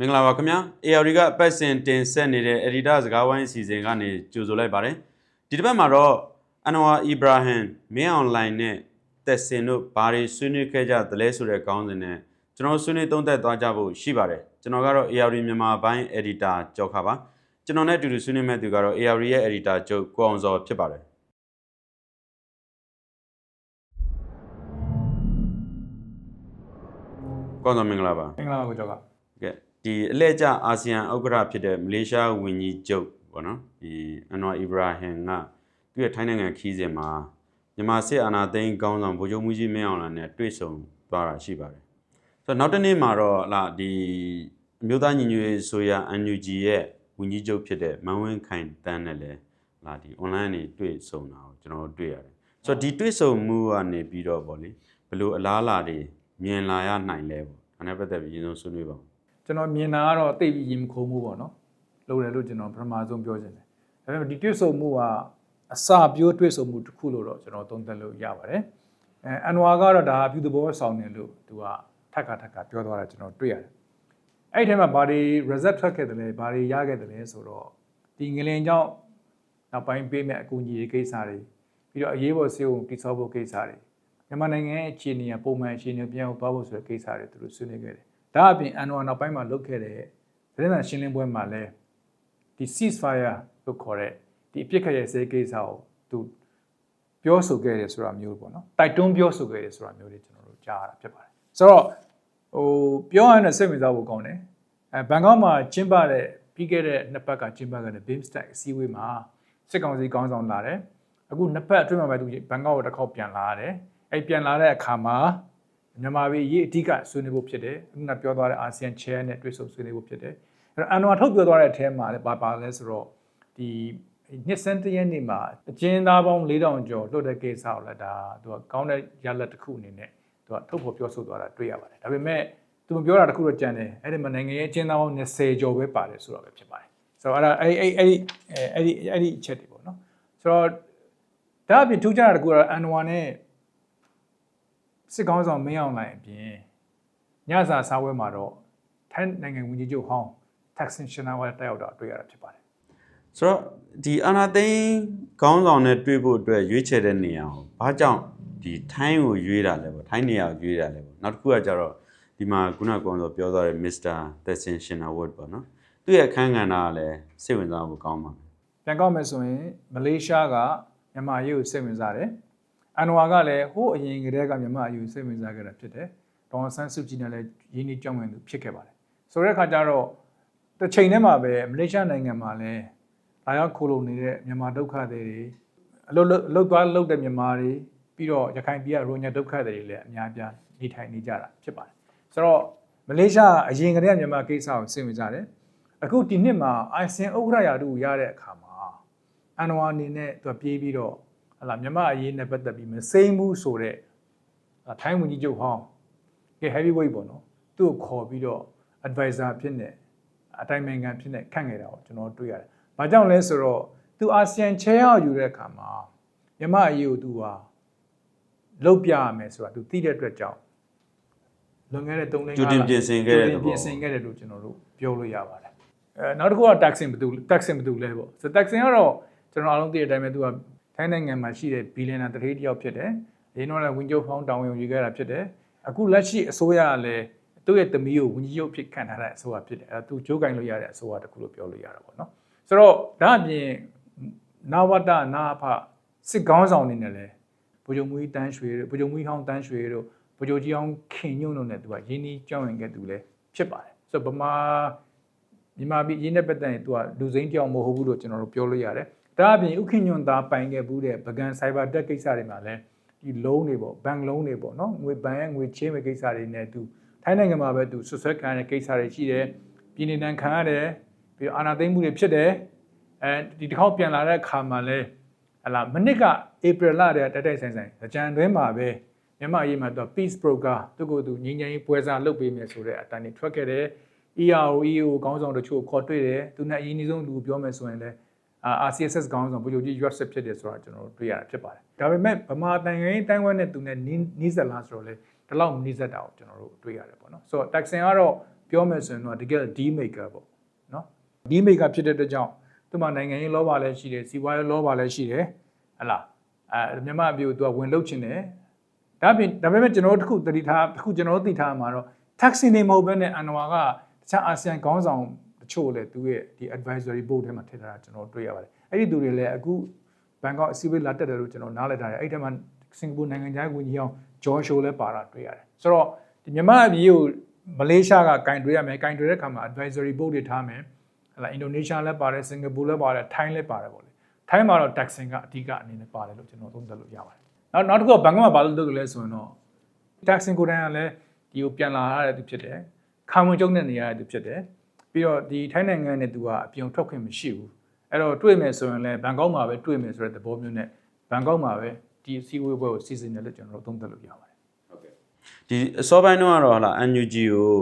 မင်္ဂလာပါခင်ဗျာ ARD ကပတ်စင်တင်ဆက်နေတဲ့ editor စကားဝိုင်းအစီအစဉ်ကနေကြိုဆိုလိုက်ပါတယ်ဒီတစ်ပတ်မှာတော့အန်ဝါအီဘရာဟမ်မင်းအွန်လိုင်းနဲ့တက်စင်တို့ဘာတွေဆွေးနွေးခဲ့ကြသလဲဆိုတဲ့ခေါင်းစဉ်နဲ့ကျွန်တော်ဆွေးနွေးသုံးသပ်သွားကြဖို့ရှိပါတယ်ကျွန်တော်ကတော့ ARD မြန်မာဘိုင်း editor ကြောက်ခါပါကျွန်တော်နဲ့အတူတူဆွေးနွေးမဲ့သူကတော့ ARD ရဲ့ editor ကျုပ်ကိုအောင်စောဖြစ်ပါတယ်ကောင်းသောမင်္ဂလာပါမင်္ဂလာပါကိုကျော်ကကဲ ဒီအလဲကျအာဆီယံဥက္ကဋ္ဌဖြစ်တဲ့မလေးရှားဝန်ကြီးချုပ်ပေါ့နော်ဒီအန်ဝါအီဘရာဟင်ကသူ့ရဲ့ထိုင်းနိုင်ငံခီးစဉ်မှာမြန်မာစစ်အာဏာသိမ်းကောင်းဆောင်ဗိုလ်ချုပ်မှုကြီးမင်းအောင်လှိုင်နဲ့တွေ့ဆုံသွားတာရှိပါတယ်ဆိုတော့နောက်တစ်နေ့မှာတော့လာဒီအမျိုးသားညီညွတ်ရေးဆိုရ NUG ရဲ့ဝန်ကြီးချုပ်ဖြစ်တဲ့မန်ဝင်းခိုင်တန်းနဲ့လည်းလာဒီ online နေတွေ့ဆုံတာကိုကျွန်တော်တို့တွေ့ရတယ်ဆိုတော့ဒီတွေ့ဆုံမှုကနေပြီးတော့ဗောလေဘယ်လိုအလားအလာတွေမြင်လာရနိုင်လဲပေါ့ဒါနဲ့ပတ်သက်ပြီးအရင်ဆုံးဆွေးနွေးပါဦး ကျွန်တော်မြင်တာကတော့တိတ်ပြီးရင်မခုံမှုပေါ့နော်လုပ်တယ်လို့ကျွန်တော်ပထမဆုံးပြောချင်တယ်ဒါပေမဲ့ဒီတွေ့ဆုံမှုကအစာပြိုးတွေ့ဆုံမှုတစ်ခုလို့တော့ကျွန်တော်သုံးသပ်လို့ရပါတယ်အဲအန်ဝါကတော့ဒါအပြုသဘောဆောင်တယ်လို့သူကထပ်ခါထပ်ခါပြောသွားတာကျွန်တော်တွေ့ရတယ်အဲ့ဒီထဲမှာဘာတွေ result ထွက်ခဲ့တယ်လဲဘာတွေရခဲ့တယ်လဲဆိုတော့ဒီငလင်ကြောင့်နောက်ပိုင်းပေးမဲ့အကူအညီတွေကိစ္စတွေပြီးတော့အရေးပေါ်စေုံတိစောဖို့ကိစ္စတွေမြန်မာနိုင်ငံရဲ့အခြေအနေကပုံမှန်အခြေအနေပြန်သွားဖို့ဆိုတဲ့ကိစ္စတွေသူတို့ဆွေးနွေးခဲ့တယ် ဒါအပြင်အန်ဝါနောက်ပိုင်းမှာလုပ်ခဲ့တဲ့သတင်းစာရှင်းလင်းပွဲမှာလည်းဒီ ceasefire လို့ခေါ်တဲ့ဒီအပြစ်ခတ်ရဲ့စေကိစ္စကိုသူပြောဆိုခဲ့တယ်ဆိုတာမျိုးပေါ့နော်တိုက်တွန်းပြောဆိုခဲ့တယ်ဆိုတာမျိုးတွေကျွန်တော်တို့ကြားရတာဖြစ်ပါတယ်ဆိုတော့ဟိုပြောရရင်စိတ်ဝင်စားဖို့ကောင်းတယ်အဲဘန်ကောက်မှာကျင်းပတဲ့ပြီးခဲ့တဲ့နှစ်ပတ်ကကျင်းပခဲ့တဲ့ BIMSTEC အစည်းအဝေးမှာစစ်ကောင်စီကောင်းဆောင်လာတယ်အခုနှစ်ပတ်အတွင်းမှာပဲသူဘန်ကောက်ကိုတစ်ခေါက်ပြန်လာရတယ်အဲ့ပြန်လာတဲ့အခါမှာ မြန်မာပြည်ရေးအဓိကဆွေးနွေးဖို့ဖြစ်တယ်အခုနပြောသွားတဲ့အာဆီယံ chair နဲ့တွေ့ဆုံဆွေးနွေးဖို့ဖြစ်တယ်အဲ့တော့အန်နဝါထုတ်ပြောသွားတဲ့အထဲမှာလည်းဘာပါလဲဆိုတော့ဒီနှစ်စန်းတရက်နေ့မှာအကျဉ်းသားပေါင်း4000ကျော်လွတ်တဲ့ကိစ္စကိုလည်းဒါသူကကောင်းတဲ့ရလဒ်တစ်ခုအနေနဲ့သူကထုတ်ဖော်ပြောဆိုသွားတာတွေ့ရပါတယ်ဒါပေမဲ့သူမပြောတာတစ်ခုတော့ကြံတယ်အဲ့ဒီမှာနိုင်ငံရဲ့အကျဉ်းသားပေါင်း20ကျော်ပဲပါတယ်ဆိုတော့ပဲဖြစ်ပါတယ်ဆိုတော့အဲ့ဒါအဲ့အဲ့အဲ့ဒီအဲ့ဒီအဲ့ဒီအချက်တွေပေါ့နော်ဆိုတော့ဒါအပြင်ထူးခြားတာတစ်ခုကတော့အန်နဝါနဲ့ စစ်ကောင်းဆောင်မင်းအောင်လှိုင်အပြင်ညစာစားပွဲမှာတော့ထိုင်းနိုင်ငံဝန်ကြီးချုပ်ဟောင်း Thaksin Shinawatra တက်ရောက်တာတွေ့ရတာဖြစ်ပါတယ်ဆိုတော့ဒီအာနာသိန်းခေါင်းဆောင်နဲ့တွေ့ဖို့အတွက်ရွေးချယ်တဲ့နေရာကိုဘာကြောင့်ဒီထိုင်းကိုရွေးတာလဲပေါ့ထိုင်းနေရာကိုရွေးတာလဲပေါ့နောက်တစ်ခုကကြတော့ဒီမှာခုနကကောင်ဆိုပြောသွားတဲ့ Mr. Tessin Shinawat ပေါ့နော်သူ့ရဲ့အခန်းကဏ္ဍကလည်းစိတ်ဝင်စားဖို့ကောင်းပါမယ်ပြန်ကောက်မယ်ဆိုရင်မလေးရှားကမြန်မာရေးကိုစိတ်ဝင်စားတယ် အန်ဝါကလည်းဟိုးအရင်ကတည်းကမြန်မာရေးကိုစိတ်ဝင်စားခဲ့တာဖြစ်တယ်ဒေါ်ဆန်းစုကြည်နဲ့လည်းရင်းနှီးကြောင်းဝင်သူဖြစ်ခဲ့ပါတယ်ဆိုတဲ့အခါကျတော့တစ်ချိန်တည်းမှာပဲမလေးရှားနိုင်ငံမှာလည်းလာရောက်ခိုးလုံနေတဲ့မြန်မာဒုက္ခသည်တွေအလုပ်လုပ်အလုပ်သွားလုပ်တဲ့မြန်မာတွေပြီးတော့ရခိုင်ပြည်ကရိုဟင်ဂျာဒုက္ခသည်တွေလည်းအများအပြားနေထိုင်နေကြတာဖြစ်ပါတယ်ဆိုတော့မလေးရှားအရင်ကတည်းကမြန်မာကိစ္စကိုစိတ်ဝင်စားတယ်အခုဒီနှစ်မှာအိုင်ဆင်ဥက္ကရာယာတုကိုရတဲ့အခါမှာအန်နဝါအနေနဲ့သူပြေးပြီးတော့ ဟလာမြန်မာအရေးနဲ့ပတ်သက်ပြီးမစိမ့်ဘူးဆိုတော့ထိုင်းဝန်ကြီးချုပ်ဟောင်းကဲ heavyweight ပေါ့နော်သူ့ကိုခေါ်ပြီးတော့ advisor ဖြစ်နေအတိုင်းနိုင်ငံဖြစ်နေခန့်ခဲ့တာကိုကျွန်တော်တွေ့ရတယ်။ဘာကြောင့်လဲဆိုတော့သူအာဆီယံ chair ကိုယူတဲ့အခါမှာမြန်မာအရေးကိုသူဟာလုတ်ပြရမယ်ဆိုတာသူသိတဲ့အတွက်ကြောင့်လွန်ခဲ့တဲ့3လကျူတင်ပြင်ဆင်ခဲ့တဲ့ကျူသတင်ဘောပြင်ဆင်ခဲ့တယ်လို့ကျွန်တော်တို့ပြောလို့ရပါတယ်။အဲနောက်တစ်ခုက taxing ဘယ်သူ taxing ဘယ်သူလဲပေါ့ဆို taxing ကတော့ကျွန်တော်အားလုံးသိတဲ့အတိုင်းပဲသူက ထိုင်းနိုင်ငံမှာရှိတဲ့ဘီလီယံနာတရေတယောက်ဖြစ်တယ်။ရင်းတော့လည်းဝင်ကျုပ်ဖောင်းတောင်းဝင်ယူခဲ့တာဖြစ်တယ်။အခုလက်ရှိအစိုးရကလည်းသူ့ရဲ့သမီးကိုဝန်ကြီးချုပ်ဖြစ်ခန့်ထားတဲ့အစိုးရဖြစ်တယ်။အဲသူကြိုးကင်လို့ရတဲ့အစိုးရတစ်ခုလို့ပြောလို့ရတာပေါ့နော်။ဆိုတော့ဒါအပြင်နာဝတ္တနာဖစစ်ကောင်းဆောင်နေနဲ့လဲဗိုလ်ချုပ်မူကြီးတန်းရွှေတို့ဗိုလ်ချုပ်မူကြီးဟောင်းတန်းရွှေတို့ဗိုလ်ချုပ်ကြီးအောင်ခင်ညုံတို့နဲ့သူကရင်းနှီးကြောင်းဝင်ခဲ့သူလဲဖြစ်ပါတယ်။ဆိုတော့ဗမာမြန်မာပြည်ရင်းနဲ့ပတ်သက်ရင်သူကလူစိမ်းတယောက်မဟုတ်ဘူးလို့ကျွန်တော်တို့ပြောလို့ရတယ်။ ဒါအပြင်ဥခင်ညွန်သားပိုင်ခဲ့ဘူးတဲ့ပကံဆိုင်ဘာတက်ကိစ္စတွေမှာလဲဒီလုံးတွေပေါ့ဘဏ်လုံးတွေပေါ့နော်ငွေဘဏ်ရဲ့ငွေချင်းမဲ့ကိစ္စတွေနဲ့သူထိုင်းနိုင်ငံမှာပဲသူဆွဆွဲခံရတဲ့ကိစ္စတွေရှိတယ်။ပြည်နေတန်းခံရတယ်ပြီးတော့အာဏာသိမ်းမှုတွေဖြစ်တယ်။အဲဒီတစ်ခေါက်ပြန်လာတဲ့အခါမှာလဲဟလာမနစ်ကဧပြီလတည်းကတိုက်တိုက်ဆိုင်ဆိုင်ကြံတွင်းမှာပဲမြန်မာအရေးမှာတော့ peace broker သူကသူငြိမ်းချမ်းရေးပွဲစားလုပ်ပေးမယ်ဆိုတဲ့အတိုင်းထွက်ခဲ့တယ် ERO EO ခေါင်းဆောင်တချို့ခေါ်တွေ့တယ်သူနဲ့အရင်အဆုံးလူပြောမယ်ဆိုရင်လည်းအာ RCSS ခေါင်းဆောင်ဗိုလ်ချုပ်ကြီး USF ဖြစ်တယ်ဆိုတာကျွန်တော်တို့တွေ့ရတာဖြစ်ပါတယ်ဒါပေမဲ့ဗမာတိုင်းရင်းတိုင်းဝဲနဲ့သူနဲ့နီးစပ်လားဆိုတော့လေဒီလောက်နီးစပ်တာကိုကျွန်တော်တို့တွေ့ရတယ်ပေါ့နော်ဆိုတော့ taxing ကတော့ပြောမယ်ဆိုရင်တော့တကယ် deal maker ပေါ့နော် deal maker ဖြစ်တဲ့အတွက်ကြောင့်သူမှနိုင်ငံရေးလောဘလည်းရှိတယ်စီးပွားရေးလောဘလည်းရှိတယ်ဟလာအဲမြန်မာအပြည်ကိုသူကဝင်လုတ်ချင်တယ်ဒါပြင်ဒါပေမဲ့ကျွန်တော်တို့တစ်ခုတတိထားတစ်ခုကျွန်တော်တို့သိထားမှာတော့ taxi နေမဟုတ်ဘဲနဲ့အန်ဝါကတခြားအာဆီယံခေါင်းဆောင် တချို့လည်းသူရဲ့ဒီ advisory board ထဲမှာထည့်ထားတာကျွန်တော်တွေ့ရပါတယ်အဲ့ဒီသူတွေလည်းအခုဘန်ကောက်အစည်းအဝေးလာတက်တယ်လို့ကျွန်တော်နားလည်ထားတယ်အဲ့ဒီထဲမှာစင်ကာပူနိုင်ငံသားဝန်ကြီးအောင်ဂျော်ရှိုလည်းပါတာတွေ့ရတယ်ဆိုတော့ဒီမြန်မာအပြည်ကိုမလေးရှားကကင်တွေ့ရမယ်ကင်တွေ့တဲ့အခါမှာ advisory board တွေထားမယ်ဟလာအင်ဒိုနီးရှားလည်းပါတယ်စင်ကာပူလည်းပါတယ်ထိုင်းလည်းပါတယ်ပေါ့လေထိုင်းမှာတော့ taxing ကအဓိကအနေနဲ့ပါတယ်လို့ကျွန်တော်သုံးသပ်လို့ရပါတယ်နောက်နောက်တစ်ခုကဘန်ကောက်မှာဘာလို့လုပ်ကြလဲဆိုရင်တော့ taxing ကိုယ်တိုင်ကလည်းဒီကိုပြန်လာရတဲ့သူဖြစ်တယ်ခံဝင်ကျုံတဲ့နေရာတဲ့သူဖြစ်တယ် ပြီးတော့ဒီထိုင်းနိုင်ငံနဲ့သူကအပြုံထွက်ခွင့်မရှိဘူးအဲ့တော့တွေ့မယ်ဆိုရင်လည်းဘန်ကောက်မှာပဲတွေ့မယ်ဆိုတဲ့သဘောမျိုးနဲ့ဘန်ကောက်မှာပဲဒီစီဝေးပွဲကိုစီစဉ်တယ်လို့ကျွန်တော်တို့သုံးသပ်လို့ရပါတယ်ဒီအစောပိုင်းတော့ကတော့ဟလာ NUG ကို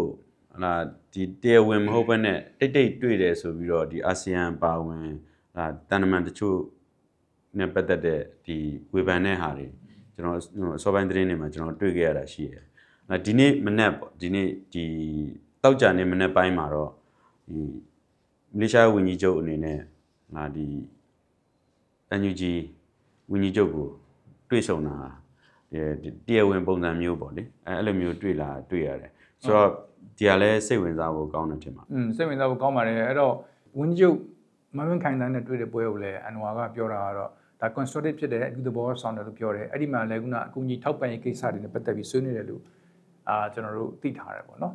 ဟလာဒီတရားဝင်မဟုတ်ဘဲနဲ့တိတ်တိတ်တွေ့တယ်ဆိုပြီးတော့ဒီအာဆီယံပါဝင်ဟလာတန်တမန်တချို့နဲ့ပတ်သက်တဲ့ဒီဝေဖန်တဲ့ဟာတွေကျွန်တော်အစောပိုင်းသတင်းတွေမှာကျွန်တော်တွေ့ခဲ့ရတာရှိတယ်။အဲဒီနေ့မနေ့ပေါ့ဒီနေ့ဒီတောက်ကြနေမနေ့ပိုင်းမှာတော့ ဒီမလေးရှားဝန်ကြီးချုပ်အနေနဲ့ငါဒီ NUG ဝန်ကြီးချုပ်ကိုတွေ့ဆုံတာဒီတရားဝင်ပုံစံမျိုးပေါ့လေအဲအဲ့လိုမျိုးတွေ့လာတွေ့ရတယ်ဆိုတော့ဒီကလည်းစိတ်ဝင်စားဖို့ကောင်းတယ်ထင်ပါอืมစိတ်ဝင်စားဖို့ကောင်းပါတယ်အဲ့တော့ဝန်ကြီးချုပ်မမင်းခိုင်တန်းနဲ့တွေ့တဲ့ပွဲကိုလည်းအန်ဝါကပြောတာကတော့ဒါ constructive ဖြစ်တယ်အကူသဘောဆောင်တယ်လို့ပြောတယ်အဲ့ဒီမှာလည်းခုနအကူကြီးထောက်ပံ့ရေးကိစ္စတွေနဲ့ပတ်သက်ပြီးဆွေးနွေးတယ်လို့အာကျွန်တော်တို့သိထားတယ်ပေါ့နော်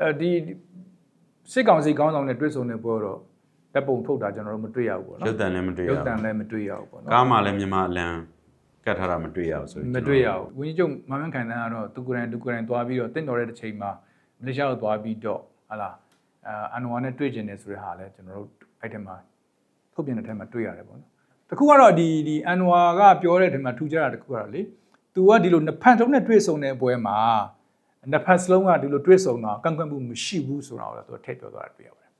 အဲဒီ စစ်ကောင်စီကောင်းဆောင်နဲ့တွေ့ဆုံတဲ့ပွဲတော့တပ်ပုံထုတ်တာကျွန်တော်တို့မတွေ့ရဘူးပေါ့နော်ရုပ်တံလည်းမတွေ့ရရုပ်ဘူးတံလည်းမတွေ့ရဘူးပေါ့နော်ကားမှလည်းမြန်မာအလံကတ်ထားတာမတွေ့ရဘူးဆိုရင်မတွေ့ရဘူးဝန်ကြီးချုပ်မမန်းခိုင်တန်းကတော့သူကိုယ်တိုင်သူကိုယ်တိုင်သွားပြီးတော့တင့်တော်တဲ့တစ်ချိန်မှာမလေးရှားကိုသွားပြီးတော့ဟာလာအာအန်ဝါနဲ့တွေ့ကျင်တယ်ဆိုတဲ့ဟာလည်းကျွန်တော်တို့အဲ့ဒီမှာထုတ်ပြန်တဲ့ထဲမှာတွေ့ရတယ်ပေါ့နော်တခုကတော့ဒီဒီအန်ဝါကပြောတဲ့ထဲမှာထူးခြားတာတခုကတော့လေသူကဒီလိုနှစ်ဖက်လုံးနဲ့တွေ့ဆုံတဲ့ပွဲမှာ နှစ်ဖက်စလုံးကဒီလိုတွေ့ဆုံတာကန့်ကွက်မှုမရှိဘူးဆိုတာကိုလည်းသူထည့်ပြောသွားတာတွေ့ရပါတယ်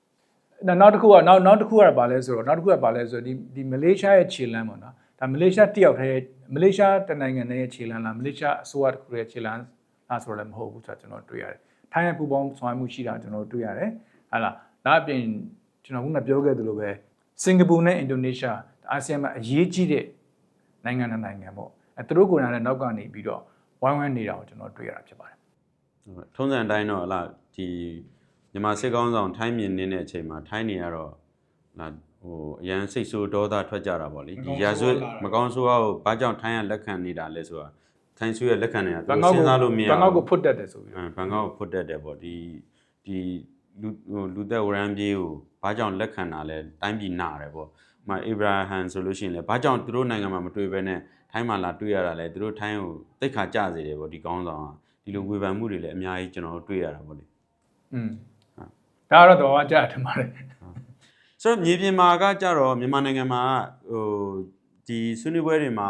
နောက်နောက်တစ်ခုကနောက်နောက်တစ်ခုကတော့ဗာလဲဆိုတော့နောက်တစ်ခုကဗာလဲဆိုတော့ဒီဒီမလေးရှားရဲ့ခြေလမ်းပေါ့နော်ဒါမလေးရှားတယောက်တည်းမလေးရှားတနိုင်ငံနဲ့ခြေလမ်းလားမလေးရှားအစိုးရတစ်ခုရဲ့ခြေလမ်းလားဆိုတော့လည်းမဟုတ်ဘူးဆိုတာကျွန်တော်တွေ့ရတယ်။ထိုင်းရဲ့ပူပေါင်းဆောင်ရွက်မှုရှိတာကျွန်တော်တွေ့ရတယ်။ဟာလားဒါအပြင်ကျွန်တော်ခုနပြောခဲ့သလိုပဲစင်ကာပူနဲ့အင်ဒိုနီးရှားအာဆီယံမှာအရေးကြီးတဲ့နိုင်ငံတစ်နိုင်ငံပေါ့အဲသူတို့ကိုယ်တိုင်လည်းနောက်ကနေပြီးတော့ဝိုင်းဝန်းနေတာကိုကျွန်တော်တွေ့ရတာဖြစ်ပါတယ် ထုံးစံအတိုင်းတော့ဟလာဒီမြန်မာစစ်ကောင်းဆောင်ထိုင်းမြင်နေတဲ့အချိန်မှာထိုင်းနေရတော့ဟလာဟိုအရန်စိတ်ဆိုးဒေါသထွက်ကြတာပေါ့လေဒီရာဇဝတ်မကောင်းဆိုးအောင်ဘာကြောင့်ထိုင်းကလက်ခံနေတာလဲဆိုတာထိုင်းဆိုးရဲ့လက်ခံနေတာသူစဉ်းစားလို့မရဘန်ကောက်ဘူးကိုဖွတ်တက်တယ်ဆိုပြီးအဲဘန်ကောက်ကိုဖွတ်တက်တယ်ပေါ့ဒီဒီလူဟိုလူသက်ဝရမ်းပြေးကိုဘာကြောင့်လက်ခံတာလဲတိုင်းပြည်နာတယ်ပေါ့ဥပမာအိဗရာဟန်ဆိုလို့ရှိရင်လည်းဘာကြောင့်သူတို့နိုင်ငံမှာမတွေ့ဘဲနဲ့ထိုင်းမှာလာတွေ့ရတာလဲသူတို့ထိုင်းကိုတိတ်ခါကြစေတယ်ပေါ့ဒီကောင်းဆောင်က ဒီလိုဝေဖန်မှုတွေလည်းအများကြီးကျွန်တော်တို့တွေ့ရတာပေါ့လေอืมဒါကတော့တော့ကြားထင်ပါတယ်ဆိုတော့မြေပြင်မှာကကြတော့မြန်မာနိုင်ငံမှာဟိုဒီဆွေးနွေးပွဲတွေမှာ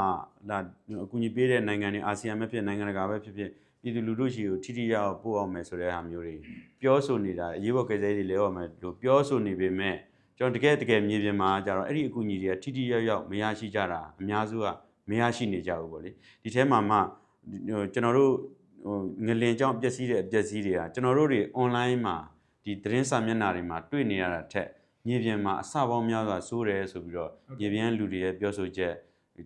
လာအကူအညီပေးတဲ့နိုင်ငံတွေအာဆီယံပဲဖြစ်နိုင်ငံတကာပဲဖြစ်ဖြစ်ပြည်သူလူထုရှိကိုထိထိရောက်ရောက်ပို့အောင်မယ်ဆိုတဲ့ဟာမျိုးတွေပြောဆိုနေတာအရေးပေါ်ကိစ္စတွေလဲအောင်မယ်လို့ပြောဆိုနေပေမဲ့ကျွန်တော်တကယ်တကယ်မြေပြင်မှာကြတော့အဲ့ဒီအကူအညီတွေကထိထိရောက်ရောက်မရရှိကြတာအများစုကမရရှိနေကြဘူးပေါ့လေဒီထဲမှာမှဟိုကျွန်တော်တို့ ဟိုငလင်ကြောင့်ပျက်စီးတဲ့အပျက်စီးတွေကကျွန်တော်တို့တွေ online မှာဒီသတင်းစာမျက်နှာတွေမှာတွေ့နေရတာထက်မြေပြင်မှာအစပေါင်းများစွာစိုးတယ်ဆိုပြီးတော့မြေပြင်လူတွေရဲ့ပြောဆိုချက်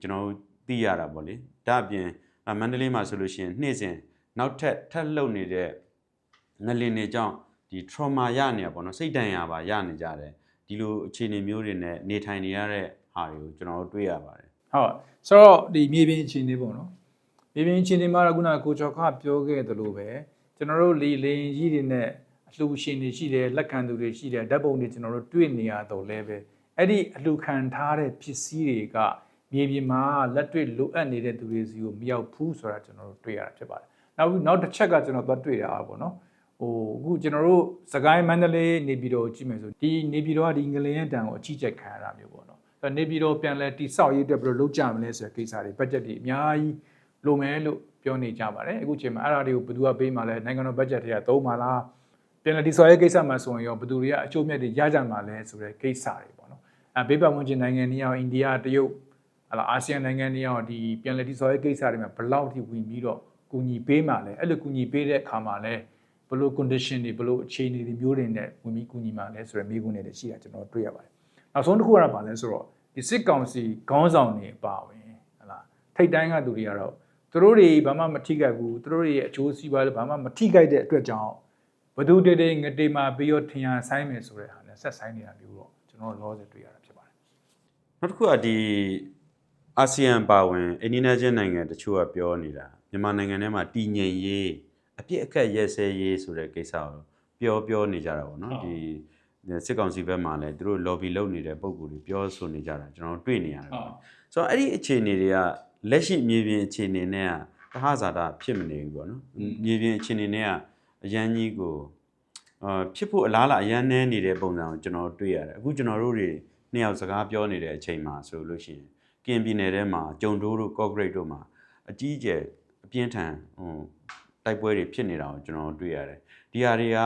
ကျွန်တော်တို့သိရတာပေါ့လေဒါအပြင်အမန္တလေးမှာဆိုလို့ရှိရင်နေ့စဉ်နောက်ထပ်ထပ်လှုပ်နေတဲ့ငလင်တွေကြောင့်ဒီ trauma ရနေရပေါ့နော်စိတ်ဒဏ်ရာပါရနေကြတယ်ဒီလိုအခြေအနေမျိုးတွေနဲ့နေထိုင်နေရတဲ့ဟာတွေကိုကျွန်တော်တို့တွေ့ရပါတယ်ဟုတ်ဆိုတော့ဒီမြေပြင်အခြေအနေပေါ့နော် မြေပြင်အခြေအနေမှာတော့ခုနကကိုကျော်ခပြောခဲ့သလိုပဲကျွန်တော်တို့လေလေရင်ကြီးတွေနဲ့အလှူရှင်တွေရှိတယ်လက်ခံသူတွေရှိတယ်ဓာတ်ပုံတွေကျွန်တော်တို့တွေ့နေရတော့လဲပဲအဲ့ဒီအလှူခံထားတဲ့ပစ္စည်းတွေကမြေပြင်မှာလက်တွေ့လိုအပ်နေတဲ့သူတွေစီကိုမရောက်ဘူးဆိုတာကျွန်တော်တို့တွေ့ရတာဖြစ်ပါတယ်နောက်ပြီးနောက်တစ်ချက်ကကျွန်တော်သွားတွေ့တာပေါ့နော်ဟိုအခုကျွန်တော်တို့စကိုင်းမန္တလေးနေပြည်တော်ကိုကြည့်မယ်ဆိုဒီနေပြည်တော်ကဒီငလျင်တန်ကိုအကြီးကျယ်ခံရတာမျိုးပေါ့နော်အဲ့တော့နေပြည်တော်ပြန်လဲတိဆောက်ရေးအတွက်ဘယ်လိုလုပ်ကြမလဲဆိုတဲ့ကိစ္စတွေ budget တွေအများကြီး လိုမယ်လို့ပြောနေကြပါတယ်အခုချိန်မှာအဲ့ဒါတွေကိုဘယ်သူကပေးမှလဲနိုင်ငံတော် budget တွေကသုံးမှလားပြန်လဲတိဆောက်ရေးကိစ္စမှာဆိုရင်ရောဘယ်သူတွေကအကျိုးမြတ်တွေရကြမှာလဲဆိုတဲ့ကိစ္စတွေပေါ့နော်အဲဘေးပတ်ဝန်းကျင်နိုင်ငံတွေရောအိန္ဒိယတရုတ်ဟလာအာဆီယံနိုင်ငံတွေရောဒီပြန်လဲတိဆောက်ရေးကိစ္စတွေမှာဘယ်လောက်ထိဝင်ပြီးတော့ကူညီပေးမှလဲအဲ့လိုကူညီပေးတဲ့အခါမှာလဲဘဘလို့ condition တွေဘလို့အခြေအနေတွေမျိုးတွေနဲ့ဝင်ပြီးကူညီမှာလဲဆိုရယ်မိကုန်းတွေရှိတာကျွန်တော်တွေ့ရပါတယ်နောက်ဆုံးတစ်ခုကတော့ဗာလဲဆိုတော့ဒီစစ်ကောင်စီခေါင်းဆောင်တွေပါဝင်ဟလာထိတ်တိုင်းကသူတွေကတော့ သူတို့တွေဘာမှမထိခိုက်ဘူးသူတို့တွေရဲ့အကျိုးစီးပွားလည်းဘာမှမထိခိုက်တဲ့အတွက်ကြောင့်ဘသူတေတေငတေမှာပြီးတော့ထင်ရဆိုင်မယ်ဆိုတဲ့ဟာနဲ့ဆက်ဆိုင်နေတာမျိုးတော့ကျွန်တော်လောဆယ်တွေ့ရတာဖြစ်ပါတယ်နောက်တစ်ခုကဒီအာဆီယံပါဝင်အိန္ဒိယချင်းနိုင်ငံတချို့ကပြောနေတာမြန်မာနိုင်ငံထဲမှာတည်ငြိမ်ရေးအပြစ်အခက်ရဲစဲရေးဆိုတဲ့ကိစ္စကိုပြောပြောနေကြတာပေါ့နော်ဒီစစ်ကောင်စီဘက်မှာလည်းသူတို့ lobby လုပ်နေတဲ့ပုံကိုယ်တွေပြောဆိုနေကြတာကျွန်တော်တွေ့နေရတယ်ပေါ့ဆိုတော့အဲ့ဒီအခြေအနေတွေက လက်ရှိမြေပြင်အခြေအနေနဲ့ကတဟဇာတာဖြစ်မနေဘူးပေါ့နော်မြေပြင်အခြေအနေနဲ့ကအရန်ကြီးကိုအာဖြစ်ဖို့အလားအလာအရန်နဲနေတဲ့ပုံစံကိုကျွန်တော်တွေ့ရတယ်အခုကျွန်တော်တို့တွေနှစ်ယောက်စကားပြောနေတဲ့အချိန်မှာဆိုလို့ရှိရင်ကင်ပြည်နယ်ထဲမှာဂျုံတိုးတို့ကော့ဂရိတ်တို့မှာအကြီးအကျယ်အပြင်းထန်ဟိုတိုက်ပွဲတွေဖြစ်နေတာကိုကျွန်တော်တွေ့ရတယ်ဒီဟာတွေက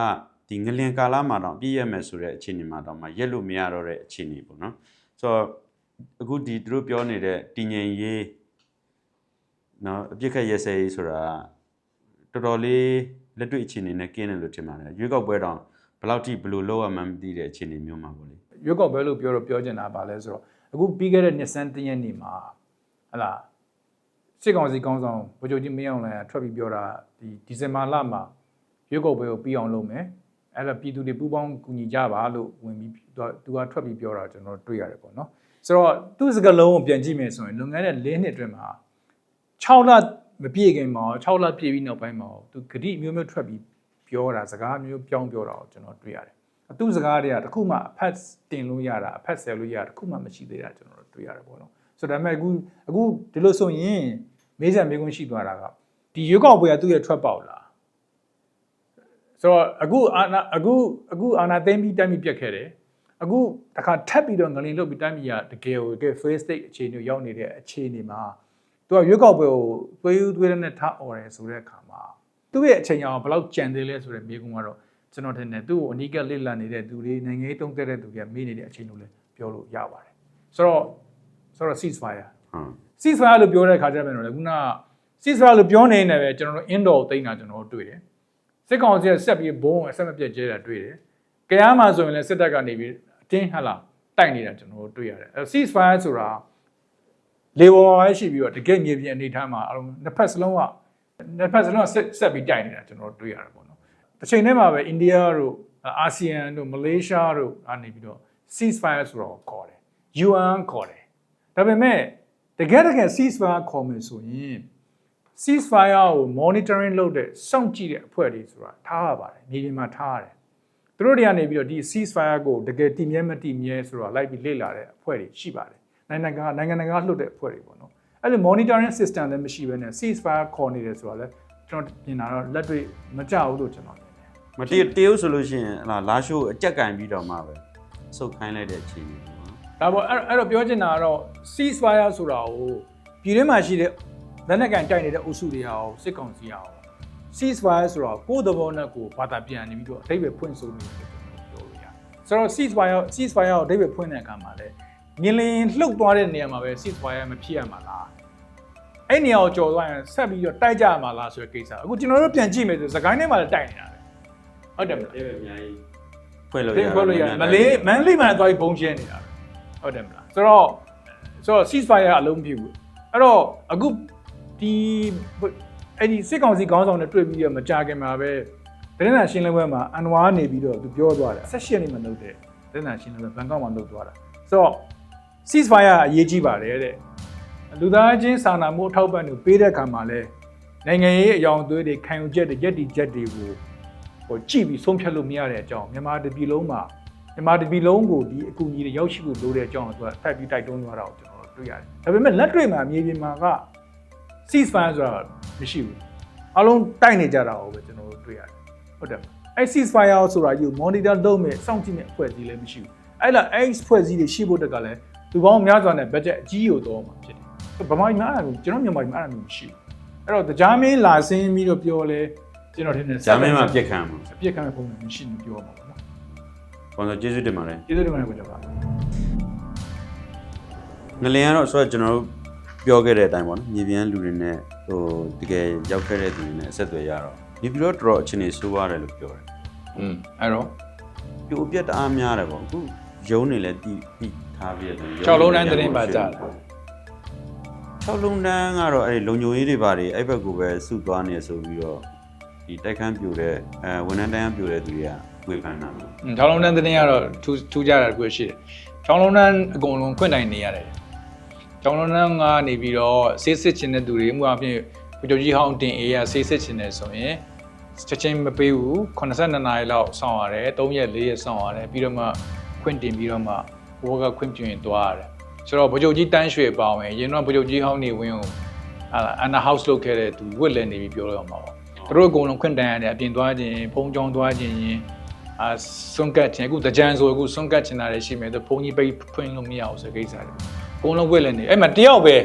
ဒီငလင်ကာလမှာတော့အပြည့်ရမယ်ဆိုတဲ့အခြေအနေမှာတော့မှရက်လို့မရတော့တဲ့အခြေအနေပေါ့နော်ဆိုတော့အခုဒီသူတို့ပြောနေတဲ့တည်ငြိမ်ရေး နော်အပြစ်ခတ်ရဲစဲရေးဆိုတာတော်တော်လေးလက်တွေ့အခြေအနေနဲ့ကင်းတယ်လို့ထင်ပါတယ်ရွေးကောက်ပွဲတော့ဘယ်လောက်ထိဘယ်လိုလုပ်ရမှန်းမသိတဲ့အခြေအနေမျိုးမှာပေါ့လေရွက်ကောက်ပဲလို့ပြောတော့ပြောချင်တာပါလဲဆိုတော့အခုပြီးခဲ့တဲ့နှစ်ဆန်းတည့်ရက်နေ့မှာဟလာစစ်ကောင်စီကောင်းဆောင်ဗိုလ်ချုပ်ကြီးမင်းအောင်လှိုင်ကထွက်ပြီးပြောတာဒီဒီဇင်ဘာလမှာရွက်ကောက်ပွဲကိုပြီးအောင်လုပ်မယ်အဲ့ဒါပြည်သူတွေပူးပေါင်းကူညီကြပါလို့ဝင်ပြီးသူကသူကထွက်ပြီးပြောတာကျွန်တော်တွေ့ရတယ်ပေါ့နော်ဆိုတော့သူ့စကားလုံးကိုပြန်ကြည့်မယ်ဆိုရင်လွန်ခဲ့တဲ့၄နှစ်အတွင်းမှာ 6လမပြည့်ခင်မှာ6လပြည့်ပြီးနောက်ပိုင်းမှာသူဂတိမျိုးမျိုးထွက်ပြီးပြောတာစကားမျိုးပြောင်းပြောတာကိုကျွန်တော်တွေ့ရတယ်သူ့စကားတွေကတခုမှအဖက်တင်လို့ရတာအဖက်ဆယ်လို့ရတာတခုမှမရှိသေးတာကျွန်တော်တို့တွေ့ရတယ်ပေါ့နော်ဆိုတော့ဒါပေမဲ့အခုအခုဒီလိုဆိုရင်မေးစံမေးခွန်းရှိသွားတာကဒီရွေးကောက်ပွဲကသူ့ရဲ့ထွက်ပေါက်လားဆိုတော့အခုအာနာအခုအခုအာနာသိမ့်ပြီးတိုင်းပြီးပြတ်ခဲ့တယ်အခုတခါထပ်ပြီးတော့ငလင်လုတ်ပြီးတိုင်းပြီးရတကယ်ကိုတကယ် face state အခြေအနေကိုရောက်နေတဲ့အခြေအနေမှာ သူကရွေးကောက်ပွဲကိုသွေးဦးသွေးနဲ့ထားអော်တယ်ဆိုတဲ့အခါမှာသူ့ရဲ့အချိန်အောင်ဘယ်လောက်ကြံသေးလဲဆိုတဲ့မေးခွန်းကတော့ကျွန်တော်ထင်တယ်သူ့ကိုအနီးကပ်လစ်လပ်နေတဲ့သူတွေနိုင်ငံရေးတုံးတဲ့တဲ့သူတွေကမေးနေတဲ့အချိန်လို့လည်းပြောလို့ရပါတယ်ဆိုတော့ဆိုတော့ ceasefire ဟုတ် ceasefire လို့ပြောတဲ့အခါကျတော့လည်းခုနက ceasefire လို့ပြောနေနေပဲကျွန်တော်တို့ indoor ကိုတိတ်တာကျွန်တော်တို့တွေ့တယ်စစ်ကောင်စီကဆက်ပြီးဘုံအဆက်မပြတ်ကျဲတာတွေ့တယ်ကြရမှာဆိုရင်လည်းစစ်တပ်ကနေပြီးအတင်းဟလာတိုက်နေတာကျွန်တော်တို့တွေ့ရတယ်အဲ ceasefire ဆိုတာ လေပေါ်မှာပဲရှိပြီးတော့တကယ်မြေပြင်အနေထားမှာအလုံးနှစ်ဖက်စလုံးကနှစ်ဖက်စလုံးကဆက်ဆက်ပြီးတိုက်နေတာကျွန်တော်တို့တွေ့ရတယ်ပေါ့နော်တစ်ချိန်တည်းမှာပဲအိန္ဒိယတို့အာဆီယံတို့မလေးရှားတို့အနေပြီးတော့ ceasefire ဆိုတော့ခေါ်တယ် UN ခေါ်တယ်ဒါပေမဲ့တကယ်တကယ် ceasefire ခေါ်မယ်ဆိုရင် ceasefire ကို monitoring လုပ်တဲ့စောင့်ကြည့်တဲ့အဖွဲ့တွေဆိုတာထားရပါတယ်မြေပြင်မှာထားရတယ်သူတို့တွေကနေပြီးတော့ဒီ ceasefire ကိုတကယ်တည်မြဲမတည်မြဲဆိုတော့လိုက်ပြီးလေ့လာတဲ့အဖွဲ့တွေရှိပါတယ် နိုင်ငံကနိုင်ငံတကာလှုပ်တဲ့အဖွဲ့တွေပေါ့နော်အဲ့လို monitoring system လည်းမရှိဘဲနဲ့ ceasefire ခေါ်နေတယ်ဆိုတာလည်းကျွန်တော်ပြင်တာတော့လက်တွေ့မကြဘူးလို့ကျွန်တော်မတည်တရုပ်ဆိုလို့ရှိရင်ဟလာလာရှိုးအကြက်ကင်ပြီးတော့မှပဲစုတ်ခိုင်းလိုက်တဲ့အခြေအနေပေါ့နော်ဒါပေါ့အဲ့အဲ့တော့ပြောချင်တာကတော့ ceasefire ဆိုတာကိုပြည်တွင်းမှာရှိတဲ့လက်နက်ကန်တိုက်နေတဲ့အုပ်စုတွေဟာစစ်ကောင်စီဟာ ceasefire ဆိုတော့ကိုယ်သဘောနဲ့ကိုယ်ဘာသာပြန်နေပြီးတော့အဓိပ္ပာယ်ဖွင့်ဆိုနေတယ်ပြောလို့ရတယ်ဆိုတော့ ceasefire ceasefire ကိုအဓိပ္ပာယ်ဖွင့်တဲ့အခါမှာလဲ မြင်လင်းလှုပ်သွားတဲ့နေရာမှာပဲ ceasefire မဖြစ်ရမှာလားအဲ့နေရာကိုကြော်သွားရင်ဆက်ပြီးတော့တိုက်ကြရမှာလားဆိုတဲ့ကိစ္စအခုကျွန်တော်တို့ပြန်ကြည့်မယ်ဆိုစကိုင်းထဲမှာလည်းတိုက်နေတာပဲဟုတ်တယ်မလားအဲ့ပဲအများကြီးဖွဲ့လို့ဖရင်ခွက်လို့ရတယ်မလေးမန်လေးမှာသွားပြီးဘုံကျင်းနေတာပဲဟုတ်တယ်မလားဆိုတော့ဆိုတော့ ceasefire အလုံးပြဘူးအဲ့တော့အခုဒီအဲ့ဒီစစ်ကောင်စီခေါင်းဆောင်နဲ့တွေ့ပြီးတော့မကြခင်မှာပဲဒရနာရှင်းလင်းပွဲမှာအန်ဝါနေပြီးတော့သူပြောသွားတယ်ဆက်ရှင်းနေမှလုပ်တယ်ဒရနာရှင်းလင်းပွဲဘန်ကောက်မှာလုပ်သွားတာဆိုတော့ ceasefire အရေးကြီးပါတယ်တဲ့လူသားချင်းစာနာမှုအထောက်ပံ့တွေပေးတဲ့အခါမှာလဲနိုင်ငံရေးအယောင်အသွေးတွေခံယူချက်တွေယက်တီချက်တွေကိုဟိုကြည့်ပြီးဆုံးဖြတ်လို့မရတဲ့အကြောင်းမြန်မာတပြည်လုံးမှာမြန်မာတပြည်လုံးကိုဒီအကူအညီတွေရောက်ရှိဖို့လိုတဲ့အကြောင်းကိုသူကထပ်ပြီးတိုက်တွန်းသွားတာကိုကျွန်တော်တို့တွေ့ရတယ်။ဒါပေမဲ့လက်တွေ့မှာမြေပြင်မှာက ceasefire ဆိုတာမရှိဘူး။အလုံးတိုက်နေကြတာကိုပဲကျွန်တော်တို့တွေ့ရတယ်။ဟုတ်တယ်မလား။အဲ ceasefire ဆိုတာယူ monitor လုပ်မဲ့စောင့်ကြည့်မဲ့အဖွဲ့အစည်းလည်းမရှိဘူး။အဲ့လားအဲအဖွဲ့အစည်းတွေရှိဖို့တက်ကလည်း သူပေါင်းများစွာနဲ့ budget အကြီးကိုတော့မှာဖြစ်တယ်။ဗမာပြည်မှာအဲ့ဒါမျိုးကျွန်တော်မြန်မာပြည်မှာအဲ့ဒါမျိုးမရှိဘူး။အဲ့တော့တရားမင်းလာစင်းပြီးတော့ပြောလဲကျွန်တော်ထင်တယ်ဂျာမင်းမှာပြက်ခံမှာအပြစ်ခံတဲ့ပုံစံမျိုးရှိနေပြောမှာပေါ့နော်ဘောဆိုကျေးဇူးတင်ပါတယ်။ကျေးဇူးတင်ပါတယ်ကိုကြောပါငလင်ကတော့ဆိုတော့ကျွန်တော်တို့ပြောခဲ့တဲ့အတိုင်းပေါ့နော်မြေပြင်လူတွေနဲ့ဟိုတကယ်ရောက်ခဲ့တဲ့သူတွေနဲ့အဆက်အသွယ်ရတော့နေပြီးတော့တော်တော်အခြေအနေဆိုးရတယ်လို့ပြောတယ်อืมအဲ့တော့ပြိုပြက်တအားများတယ်ပေါ့အခု ရုံးနေလဲတီးပြီးထားပြီးတယ်၆လုံးတန်းသတင်းပါကြတယ်6လုံးတန်းကတော့အဲ့ဒီလုံညိုရေးတွေပါတယ်အဲ့ဘက်ကိုပဲစုသွားနေဆိုပြီးတော့ဒီတိုက်ခန်းပြိုတဲ့အဲဝန်ထမ်းတန်းပြိုတဲ့သူတွေကဝေဖန်တာပေါ့อืมချောင်းလုံးတန်းသတင်းကတော့ထူးထူးကြတာတခုရှိတယ်ချောင်းလုံးတန်းအကုန်လုံးခွင့်တိုင်နေရတယ်ချောင်းလုံးတန်းကနေပြီးတော့ဆေးစစ်ချင်တဲ့သူတွေမှုအပြင်ဗိုလ်ချုပ်ကြီးဟောင်းတင်အေးကဆေးစစ်ချင်တယ်ဆိုရင်ချက်ချင်းမပေးဘူး82နာရီလောက်စောင့်ရတယ်3ရက်4ရက်စောင့်ရတယ်ပြီးတော့မှ ခွင့်တင်ပြီးတော့မှဘောကခွင့်ပြုရင်သွားရတယ်ဆိုတော့ဗိုလ်ချုပ်ကြီးတန်းရွှေပါဝင်ရင်တော့ဗိုလ်ချုပ်ကြီးဟောင်းနေဝင်းကိုဟာအန်နာဟောက်စ်လုပ်ခဲ့တဲ့သူဝစ်လည်းနေပြီးပြောလို့ရမှာပေါ့သူတို့အကုန်လုံးခွင့်တိုင်ရတယ်အပြင်သွားခြင်းဖုံးကြောင်းသွားခြင်းရင်အာစွန့်ကတ်ခြင်းအခုတကြံဆိုအခုစွန့်ကတ်ခြင်းတာလည်းရှိမယ်သူဘုံကြီးပိတ်ဖွင့်လို့မရအောင်ဆိုကိစ္စတွေအကုန်လုံးဝက်လည်းနေအဲ့မှာတယောက်ပဲ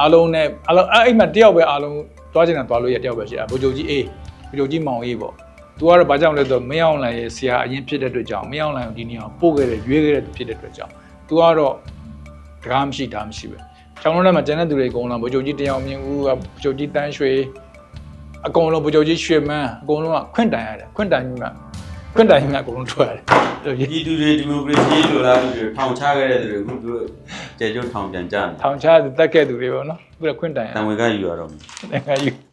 အားလုံးနဲ့အားလုံးအဲ့မှာတယောက်ပဲအားလုံးသွားခြင်းတာသွားလို့ရတယောက်ပဲရှိတာဘိုလ်ချုပ်ကြီးအေးဘိုလ်ချုပ်ကြီးမောင်အေးပေါ့ သူကတော့ဘာကြောင့်လဲဆိုတော့မင်းအောင်လိုင်ရဲ့ဆရာအရင်ဖြစ်တဲ့အတွက်ကြောင့်မင်းအောင်လိုင်ကိုဒီနေရာကိုပို့ခဲ့တဲ့ရွေးခဲ့တဲ့သူဖြစ်တဲ့အတွက်ကြောင့်သူကတော့တကားမရှိတာမရှိပဲချောင်းလုံးထဲမှာကျန်တဲ့သူတွေအကုန်လုံးဗိုလ်ချုပ်ကြီးတယောက်မြင်ဦးဗိုလ်ချုပ်ကြီးတန်းရွှေအကုန်လုံးဗိုလ်ချုပ်ကြီးရွှေမန်းအကုန်လုံးကခွင့်တိုင်ရတယ်ခွင့်တိုင်ပြီးမှခွင့်တိုင်ပြီးမှအကုန်လုံးထွက်ရတယ်ပြည်သူတွေဒီမိုကရေစီလိုလားလူတွေထောင်ချခဲ့တဲ့သူတွေအခုသူကျေကျုပ်ထောင်ပြန်ကြတယ်ထောင်ချတက်ခဲ့သူတွေပေါ့နော်အခုလည်းခွင့်တိုင်ရတံဝေကယူရတော့မယ်တယ်ငါယူ